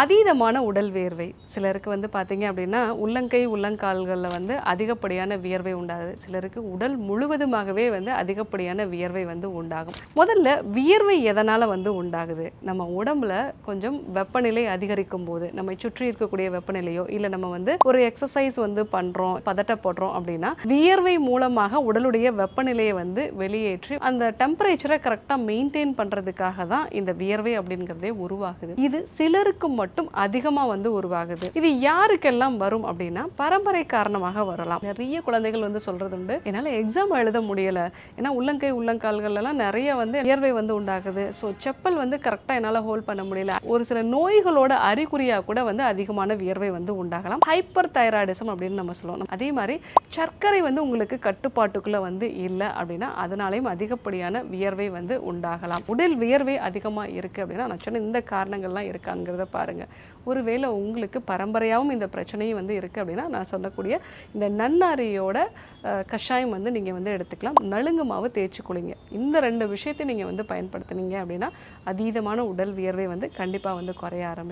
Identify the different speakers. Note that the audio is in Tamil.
Speaker 1: அதீதமான உடல் வியர்வை. சிலருக்கு வந்து பார்த்தீங்க அப்படின்னா உள்ளங்கை உள்ளங்கால்களில் வந்து அதிகப்படியான வியர்வை உண்டாகுது. சிலருக்கு உடல் முழுவதுமாகவே வந்து அதிகப்படியான வியர்வை வந்து உண்டாகும். முதல்ல வியர்வை எதனால் வந்து உண்டாகுது? நம்ம உடம்புல கொஞ்சம் வெப்பநிலை அதிகரிக்கும் போது நம்மை சுற்றி இருக்கக்கூடிய வெப்பநிலையோ இல்லை நம்ம வந்து ஒரு எக்ஸசைஸ் வந்து பண்ணுறோம் பதட்டப்படுறோம் அப்படின்னா வியர்வை மூலமாக உடலுடைய வெப்பநிலையை வந்து வெளியேற்றி அந்த டெம்பரேச்சரை கரெக்டாக மெயின்டைன் பண்ணுறதுக்காக தான் இந்த வியர்வை அப்படிங்கிறதே உருவாகுது. இது சிலருக்கு மட்டும் அதிகமாக வந்து உருவாகுது. இது யாருக்கெல்லாம் வரும் அப்படின்னா பரம்பரை காரணமாக வரலாம். நிறைய குழந்தைகள் வந்து சொல்றது உண்டு. என்னால் எக்ஸாம் எழுத முடியலை. ஏன்னா உள்ளங்கை உள்ளங்கால்கள்லாம் நிறைய வந்து வியர்வை வந்து உண்டாகுது. ஸோ செப்பல் வந்து கரெக்டாக என்னால் ஹோல்ட் பண்ண முடியல. ஒரு சில நோய்களோட அறிகுறியாக கூட வந்து அதிகமான வியர்வை வந்து உண்டாகலாம். ஹைப்பர் தைராய்டிசம் அப்படின்னு நம்ம சொல்லுவோம். அதே மாதிரி சர்க்கரை வந்து உங்களுக்கு கட்டுப்பாட்டுக்குள்ளே வந்து இல்லை அப்படின்னா அதனாலையும் அதிகப்படியான வியர்வை வந்து உண்டாகலாம். உடல் வியர்வை அதிகமாக இருக்குது அப்படின்னா நான் சொன்ன இந்த காரணங்கள்லாம் இருக்காங்கிறத பாருங்கள் ஒருவேளை உங்களுக்கு பரம்பரையாகவும் இந்த பிரச்சனையும் வந்து இருக்குது அப்படின்னா நான் சொல்லக்கூடிய இந்த நன்னாரியோட கஷாயம் வந்து நீங்கள் வந்து எடுத்துக்கலாம். நலுங்கு மாவு தேய்ச்சி குளிங்க. இந்த ரெண்டு விஷயத்தை நீங்கள் வந்து பயன்படுத்துனீங்க அப்படின்னா அதீதமான உடல் வியர்வை வந்து கண்டிப்பாக வந்து குறைய ஆரம்பிக்கும்.